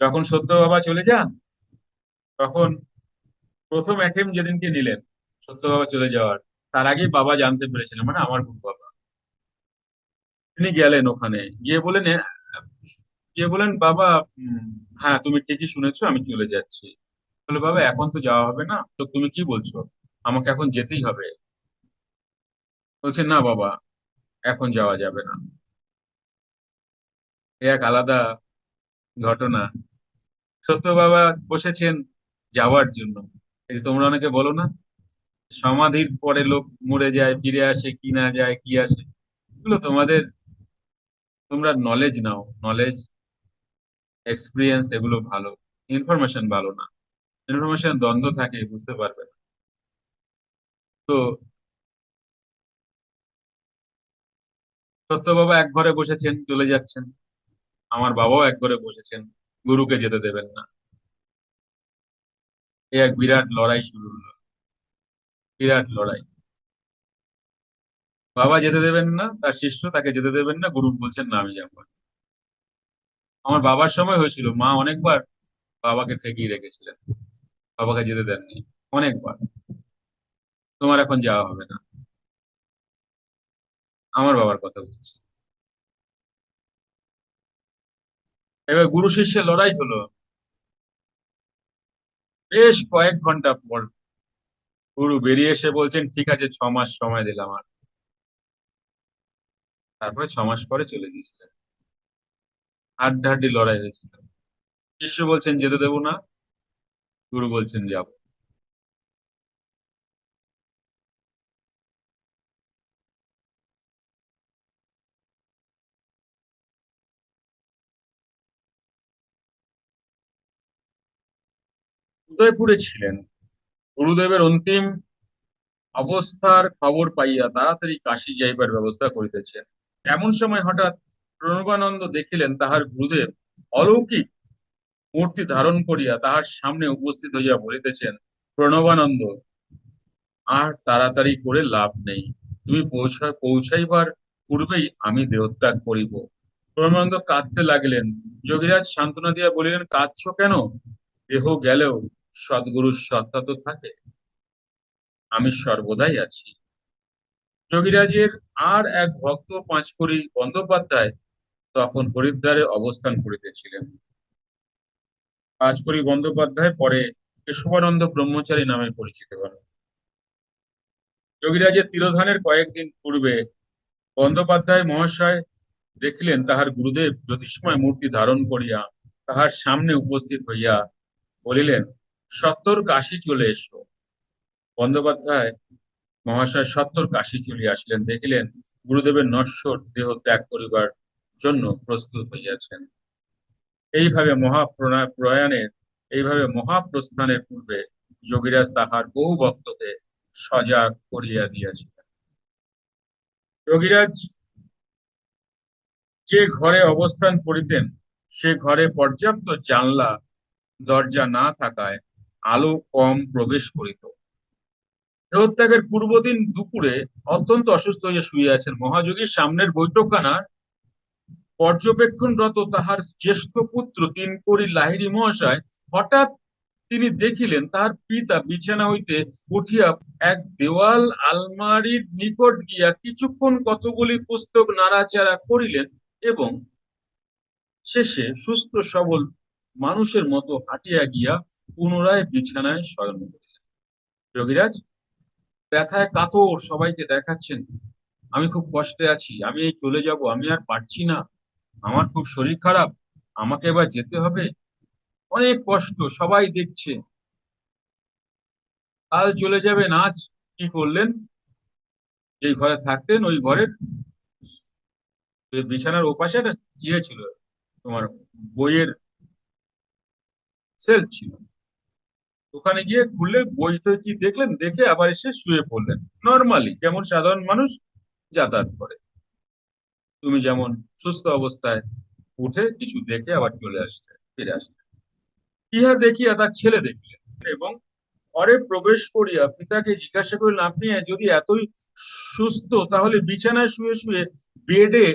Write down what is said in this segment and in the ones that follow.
যখন সত্য বাবা চলে যান, তখন প্রথম অ্যাটেম্প যেদিনকে নিলেন সত্য বাবা চলে যাওয়ার, তার আগেই বাবা জানতে পেরেছিলেন মানে আমার গুরু বাবা। তিনি গেলেন ওখানে, গিয়ে বলেন গিয়ে বলেন বাবা হ্যাঁ তুমি ঠিকই শুনেছো, আমি চলে যাচ্ছি। বলে, বাবা, এখন তো যাওয়া হবে না, তো তুমি কি বলছো? আমাকে এখন যেতেই হবে। বলছে, না বাবা, এখন যাওয়া যাবে না। এক আলাদা ঘটনা। সত্য বাবা বসেছেন যাওয়ার জন্য। এই তোমরা অনেকে বলো না, সমাধির পরে লোক মরে যায়, ফিরে আসে, কি না যায়, কি আসে, এগুলো তোমাদের, তোমরা নলেজ নাও। নলেজ এক্সপিরিয়েন্স এগুলো ভালো। ইনফরমেশন ভালো না। ইনফরমেশন দ্বন্দ্ব থাকে, বুঝতে পারবে না। তো সত্য বাবা এক ঘরে বসেছেন, চলে যাচ্ছেন। আমার বাবাও এক ঘরে বসেছেন। গুরুকে যেতে দেবেন না। এ এক বিরাট লড়াই শুরু হলো। বিরাট লড়াই। বাবা যেতে দেবেন না, তার শিষ্য তাকে যেতে দেবেন না, গুরু বলছেন, না, আমি যাব আমার বাবার সময় হয়েছিল। মা অনেকবার বাবাকে ঠেকিয়ে রেখেছিলেন। বাবাকে যেতে দেননি। অনেকবার। তোমার এখন যাওয়া হবে না। আমার বাবার কথা বলছি। এবার গুরু শিষ্যের লড়াই হলো। বেশ কয়েক ঘণ্টা পর গুরু বেরিয়ে এসে বলছেন, ঠিক আছে, ছ মাস সময় দিলাম আর। তারপরে ছ মাস পরে চলে গিয়েছিলেন। হাড্ডাহাড্ডি লড়াই হয়েছিল। শিষ্য বলছেন, যেতে দেবো না। গুরু বলছেন, যাব। উদয়পুরে ছিলেন। গুরুদেবের অন্তিম অবস্থার খবর পাইয়া তাড়াতাড়ি কাশি যাইবার ব্যবস্থা করিতেছেন। এমন সময় হঠাৎ প্রণবানন্দ দেখিলেন তাহার গুরুদেব অলৌকিক মূর্তি ধারণ করিয়া তাহার সামনে উপস্থিত হইয়া বলিতেছেন, প্রণবানন্দ, আর তাড়াতাড়ি করে লাভ নেই। তুমি পৌঁছা, পৌঁছাইবার পূর্বেই আমি দেহত্যাগ করিব। প্রণবানন্দ কাঁদতে লাগিলেন। যোগীরাজ সান্ত্বনা দিয়া বলিলেন, কাঁদছ কেন? দেহ গেলেও সদ্গুরুর সত্তা তো থাকে। আমি সর্বদাই আছি। যোগীরাজের আর এক ভক্ত পাঁচকড়ি বন্দ্যোপাধ্যায় তখন হরিদ্বারে অবস্থান করিতেছিলেন। পাঁচকড়ি বন্দ্যোপাধ্যায় পরে কেশবানন্দ ব্রহ্মচারী নামে পরিচিত হন। যোগীরাজের তিরোধানের কয়েকদিন পূর্বে বন্দ্যোপাধ্যায় মহাশয় দেখিলেন তাহার গুরুদেব জ্যোতিষময় মূর্তি ধারণ করিয়া তাহার সামনে উপস্থিত হইয়া বলিলেন সত্তর কাশি চলে এসো বন্দ্যোপাধ্যায় মহাশয় সত্তর কাশি চলিয়া আসলেন, দেখিলেন গুরুদেবের নশ্বর দেহ ত্যাগ করিবার জন্য প্রস্তুত হইয়াছেন। এইভাবে মহাপ্রণা প্রয়াণের এইভাবে মহাপ্রস্থানের পূর্বে যোগীরাজ তাহার বহু ভক্তকে সজাগ করিয়া দিয়াছিলেন। যোগীরাজ যে ঘরে অবস্থান করিতেন, সে ঘরে পর্যাপ্ত জানলা, দরজা না থাকায় আলো কম প্রবেশ করিত। দেহত্যাগের পূর্বদিন দুপুরে অত্যন্ত অসুস্থ হইয়া শুয়ে আছেন। মহাযোগীর সামনের বৈঠকখানার পর্যবেক্ষণরত তাহার জ্যেষ্ঠ পুত্র তিন করি লাহিড়ী মহাশয় হঠাৎ তিনি দেখিলেন তাহার পিতা বিছানা হইতে উঠিয়া এক দেওয়াল আলমারির নিকট গিয়া কিছুক্ষণ কতগুলি পুস্তক নাড়াচাড়া করিলেন এবং শেষে সুস্থ সবল মানুষের মতো হাঁটিয়া গিয়া পুনরায় বিছানায় শয়ন করিলেন। যোগীরাজ, ব্যথায় কাতর সবাইকে দেখাচ্ছেন, আমি খুব কষ্টে আছি, আমি এই চলে যাব, আমি আর পারছি না, আমার খুব শরীর খারাপ, আমাকে এবার যেতে হবে? অনেক কষ্ট, সবাই দেখছে। কাল চলে যাবেন, আজ কি করলেন? এই ঘরে থাকতেন, ওই ঘরের বিছানার ওপাশে একটা ইয়ে ছিল, তোমার বইয়ের সেলফ ছিল। ওখানে গিয়ে খুললে বইটা কি দেখলেন, দেখে আবার এসে শুয়ে পড়লেন। নর্মালি যেমন সাধারণ মানুষ যাতায়াত করে। তুমি যেমন সুস্থ অবস্থায় উঠে কিছু দেখে আবার চলে আসলে, ফিরে আসলে। ইহা দেখিয়া তার ছেলে দেখলেন এবং ঘরে প্রবেশ করিয়া পিতাকে জিজ্ঞাসা করলেন, আপনি যদি এতই সুস্থ, তাহলে বিছানায় শুয়ে শুয়ে বেডে,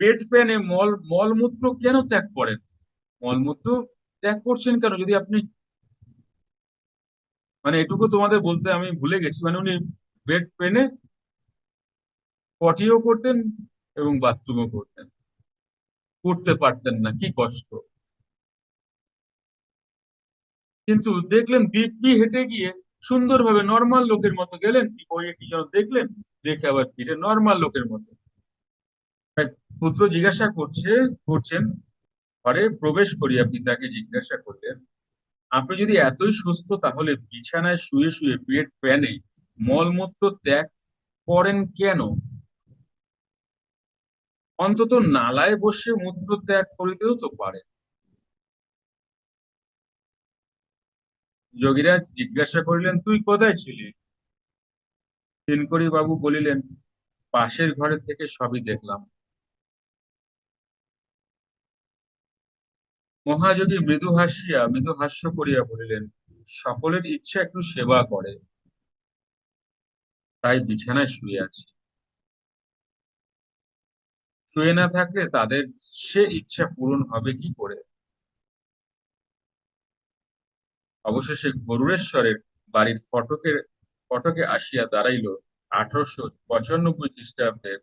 বেড প্যানে মল, মলমূত্র কেন ত্যাগ করেন? মলমূত্র ত্যাগ করছেন কেন? যদি আপনি মানে এটুকু তোমাদের বলতে আমি ভুলে গেছি। মানে উনি বেড পেনে পটিও করতেন এবং বাথরুমও করতেন। করতে পারতেন না, কি কষ্ট। কিন্তু দেখলেন দিব্যি হেঁটে গিয়ে সুন্দরভাবে নর্মাল লোকের মতো গেলেন, কি বইয়ে কি যেন দেখলেন, দেখে আবার ফিরে নর্মাল লোকের মতো। পুত্র জিজ্ঞাসা করছে, করছেন, ঘরে প্রবেশ করিয়া পিতাকে জিজ্ঞাসা করলেন আপনি যদি এতই সুস্থ, তাহলে বিছানায় শুয়ে শুয়ে পেট প্যানে মলমূত্র ত্যাগ করেন কেন? অন্তত নালায় বসে মূত্র ত্যাগ করিতেও তো পারে। যোগীরাজ জিজ্ঞাসা করিলেন, তুই কোথায় ছিলি? দিনকরি বাবু বলিলেন, পাশের ঘরের থেকে সবই দেখলাম। মহাযোগী মৃদু হাসিয়া, মৃদু হাস্য করিয়া বলিলেন, সকলের ইচ্ছা একটু সেবা করে। তাই বিছানায় শুয়ে আছি। শুয়ে না থাকলে তাদের সে ইচ্ছা পূরণ হবে কি করে? অবশেষে গরুরেশ্বরের বাড়ির ফটকের, ফটকে আসিয়া দাঁড়াইল আঠারোশো পঁচানব্বই খ্রিস্টাব্দের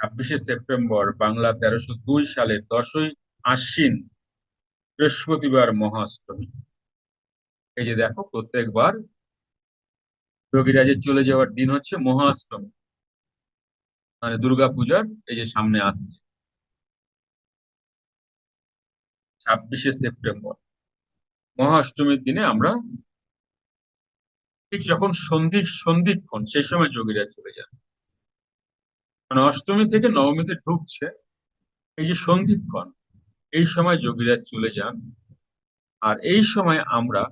ছাব্বিশে সেপ্টেম্বর বাংলা তেরোশো দুই সালের দশই আশ্বিন বৃহস্পতিবার মহাষ্টমী এই যে দেখো, প্রত্যেকবার যোগীরাজের চলে যাওয়ার দিন হচ্ছে মহাষ্টমী মানে দুর্গা পূজার এই যে সামনে আসছে। ছাব্বিশে সেপ্টেম্বর। মহাষ্টমীর দিনে আমরা ঠিক যখন সন্ধি সন্ধিক্ষণ, সেই সময় যোগীরাজ চলে যান। মানে অষ্টমী থেকে নবমীতে ঢুকছে এই যে সন্ধিক্ষণ, এই সময় যোগীরাজ চলে যান। আর এই সময় আমরা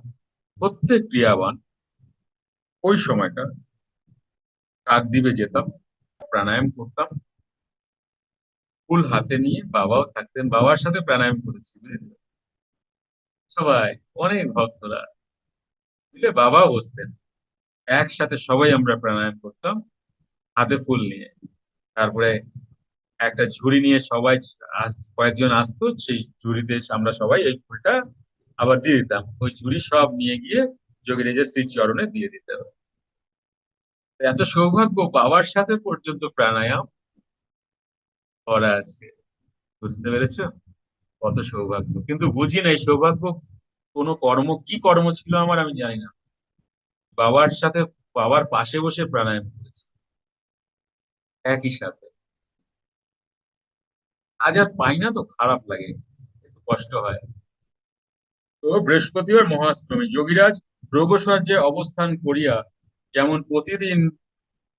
প্রত্যেক ক্রিয়াবান ওই সময়টা কাকদ্বীপে যেতাম, প্রাণায়াম করতাম। ফুল হাতে নিয়ে বাবাও থাকতেন, বাবার সাথে প্রাণায়াম করেছি, বুঝেছ? সবাই, অনেক ভক্তরা বুঝলে বাবাও বসতেন। একসাথে সবাই আমরা প্রাণায়াম করতাম, হাতে ফুল নিয়ে। তারপরে একটা ঝুড়ি নিয়ে সবাই কয়েকজন আসতো, সেই ঝুড়িতে আমরা সবাই এই ফুলটা আবার দিয়ে দিতাম। ওই ঝুড়ি সব নিয়ে গিয়ে যোগীরাজের শ্রী চরণে দিয়ে দিতে হবে। এত সৌভাগ্য, বাবার সাথে পর্যন্ত প্রাণায়াম করা আছে। বুঝতে পেরেছ? কত সৌভাগ্য। কিন্তু বুঝি নাই সৌভাগ্য, কোনো কর্ম, কি কর্ম ছিল আমার আমি জানি না। বাবার সাথে, বাবার পাশে বসে প্রাণায়াম একই সাথে। আজ আর পাই না তো, খারাপ লাগে, একটু কষ্ট হয়। তো বৃহস্পতিবার মহাষ্টমী, যোগীরাজ রোগশয্যে অবস্থান করিয়া যেমন প্রতিদিন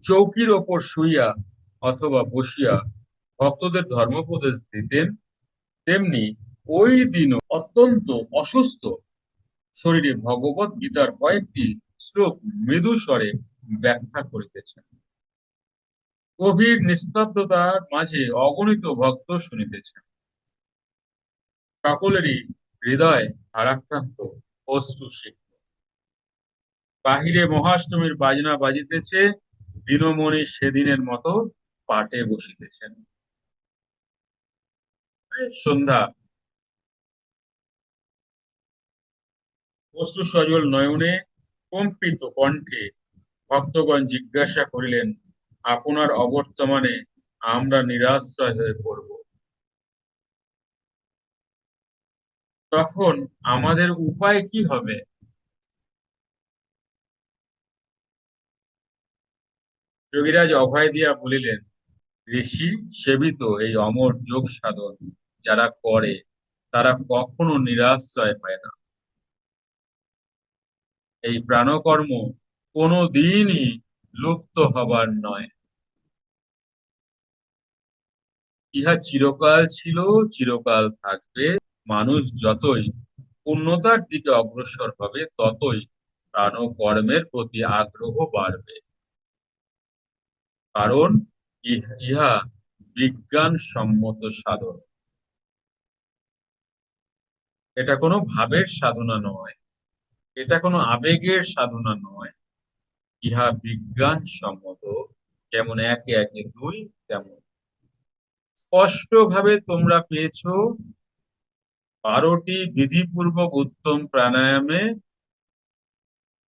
চৌকির ওপর শুইয়া অথবা বসিয়া ভক্তদের ধর্মোপদেশ দিতেন, তেমনি ওই দিনও অত্যন্ত অসুস্থ শরীরে ভগবত গীতার কয়েকটি শ্লোক মৃদু স্বরে ব্যাখ্যা করিতেছেন। গভীর নিস্তব্ধতার মাঝে অগণিত ভক্ত শুনিতেছেন। সকলেরই হৃদয় ভারাক্রান্ত অশ্রু সিক্ত বাহিরে মহাষ্টমীর বাজনা বাজিতেছে, দিনমণি সেদিনের মতো পাটে বসিতেছেন। সন্ধ্যা। অশ্রু সজল নয়নে কম্পিত কণ্ঠে ভক্তগণ জিজ্ঞাসা করিলেন আপনার অবর্তমানে আমরা নিরাশ্রয় হয়ে পড়ব। তখন আমাদের উপায় কি হবে? যোগীরাজ অভয় দিয়া বলিলেন, ঋষি সেবিত এই অমর যোগ সাধন যারা করে, তারা কখনো নিরাশ্রয় পায় না। এই প্রাণকর্ম কোনো দিনই লুপ্ত হবার নয়। ইহা চিরকাল ছিল, চিরকাল থাকবে। মানুষ যতই উন্নতার দিকে অগ্রসর হবে, ততই প্রাণকর্মের প্রতি আগ্রহ বাড়বে। কারণ ইহা বিজ্ঞান সম্মত সাধন। এটা কোনো ভাবের সাধনা নয়। এটা কোনো আবেগের সাধনা নয়। ইহা বিজ্ঞান সম্মত যেমন একে একে দুই, তেমন স্পষ্ট ভাবে তোমরা পেয়েছ। বারোটি বিধিপূর্বক উত্তম প্রাণায়ামে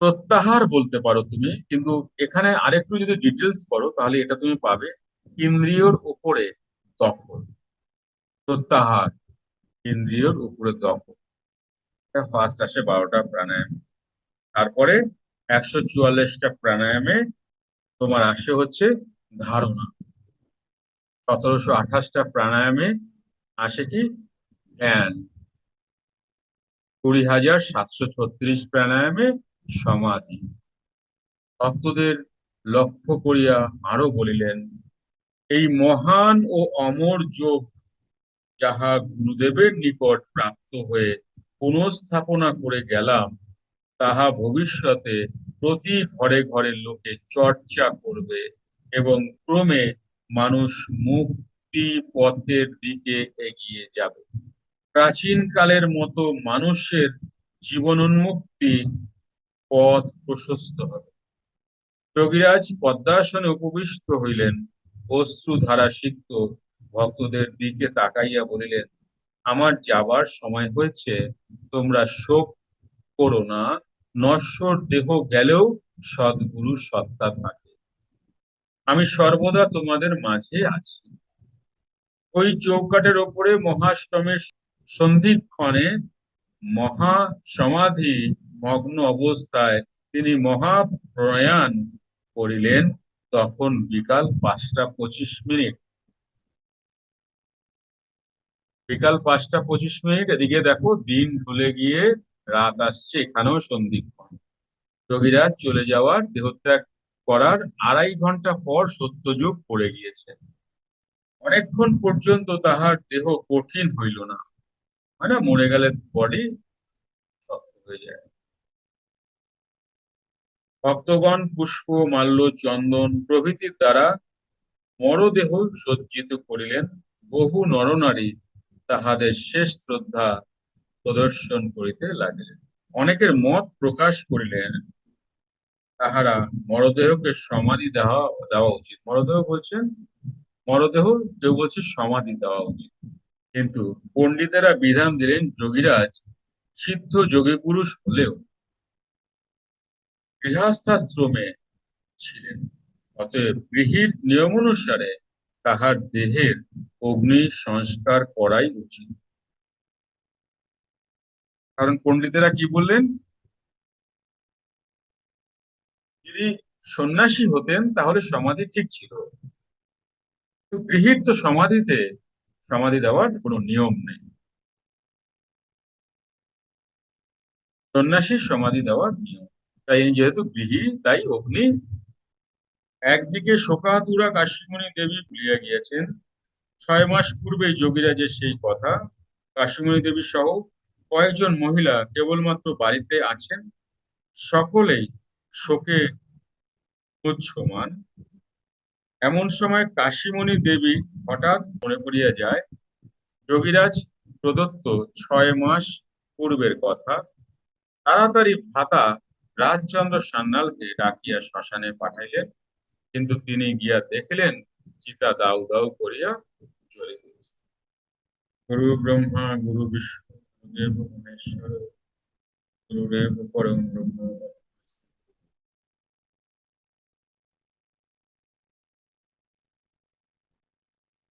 প্রত্যাহার বলতে পারো তুমি, কিন্তু এখানে আরেকটু যদি ডিটেলস করো, তাহলে এটা তুমি পাবে। ইন্দ্রিয়র উপরে দখল। প্রত্যাহার। ইন্দ্রিয়র উপরে দখল। ফার্স্ট আসে বারোটা প্রাণায়াম। তারপরে একশো চুয়াল্লিশটা প্রাণায়ামে তোমার আসে হচ্ছে ধারণা। সতেরোশো আঠাশটা প্রাণায়ামে আসে কি? ধ্যান কুড়ি হাজার সাতশো ছত্রিশ প্রাণায়ামে সমাধি। ভক্তদের লক্ষ্য করিয়া আরও বলিলেন, এই মহান ও অমর যোগ যাহা গুরুদেবের নিকট প্রাপ্ত হয়ে পুনঃস্থাপনা করে গেলাম, তাহা ভবিষ্যতে প্রতি ঘরে ঘরে লোকে চর্চা করবে এবং ক্রমে মানুষ মুক্তি পথের দিকে এগিয়ে যাবে। প্রাচীন কালের মতো মানুষের জীবনোন্মুক্তি পথ প্রশস্ত হবে। যোগীরাজ পদ্মাসনে উপবিষ্ট হইলেন অশ্রু ধারা সিক্ত ভক্তদের দিকে তাকাইয়া বলিলেন, আমার যাবার সময় হয়েছে, তোমরা শোক করো না, নশ্বর দেহ গেলেও সদ্গুরু সত্তা থাকে। আমি সর্বদা তোমাদের মাঝে আছি। ওই চৌকাটের ওপরে মহাষ্টমের সন্ধিক্ষণে মহা সমাধি মগ্ন অবস্থায় তিনি মহাপ্রয়াণ করিলেন। তখন বিকাল পাঁচটা পঁচিশ মিনিট। বিকাল পাঁচটা পঁচিশ মিনিট, এদিকে দেখো দিন ঢলে গিয়ে রাত আসছে, এখানেও সন্ধিক্ষণ। যোগীরাজ চলে যাওয়ার দেহত্যাগ করার আড়াই ঘণ্টা পর সত্যযুগ পড়ে গিয়েছে। অনেকক্ষণ পর্যন্ত তাহার দেহ কঠিন হইল না। মানে মরে গেলে বডি শক্ত হয়ে যায়। ভক্তগণ, পুষ্প, মাল্য, চন্দন প্রভৃতির দ্বারা মরদেহ সজ্জিত করিলেন। বহু নরনারী তাহাদের শেষ শ্রদ্ধা প্রদর্শন করিতে লাগিলেন। অনেকের মত প্রকাশ করিলেন। তাহারা মরদেহকে সমাধি দেওয়া দেওয়া উচিত। মরদেহ বলছেন, মরদেহ কেউ বলছে সমাধি দেওয়া উচিত। কিন্তু পণ্ডিতেরা বিধান দিলেন, যোগীরাজ সিদ্ধ যোগী পুরুষ হলেও গৃহস্থাশ্রমে ছিলেন। অতএব গৃহীর নিয়ম অনুসারে তাহার দেহের অগ্নি সংস্কার করাই উচিত। কারণ পণ্ডিতেরা কি বললেন? যদি সন্ন্যাসী হতেন, তাহলে সমাধি ঠিক ছিল। গৃহীর তো সমাধিতে সমাধি দেওয়ার কোনো নিয়ম নেই। সন্ন্যাসীর সমাধি দেওয়ার নিয়ম। তাই যেহেতু গৃহী, তাই অগ্নি একদিকে শোকাতুরা কাশিমণি দেবী ভুলিয়া গিয়েছেন। ছয় মাস পূর্বে যোগীরাজের সেই কথা। কাশিমণি দেবী সহ কয়েকজন মহিলা কেবলমাত্র বাড়িতে আছেন। সকলেই শোকে উচ্ছমান এমন সময় কাশিমণি দেবী হঠাৎ মনে পড়িয়া যায়, যোগীরাজ, প্রদত্ত ছয় মাস পূর্বের কথা। তাড়াতাড়ি ভাতা রাজচন্দ্র সান্যালকে ডাকিয়া শ্মশানে পাঠাইলেন। কিন্তু তিনি গিয়া দেখিলেন, চিতা দাউ দাউ করিয়া জ্বলে গেছে গুরু ব্রহ্মা, গুরু বিষ্ণু, গুরুদেব মহেশ্বর, গুরুদেব পরম ব্রহ্ম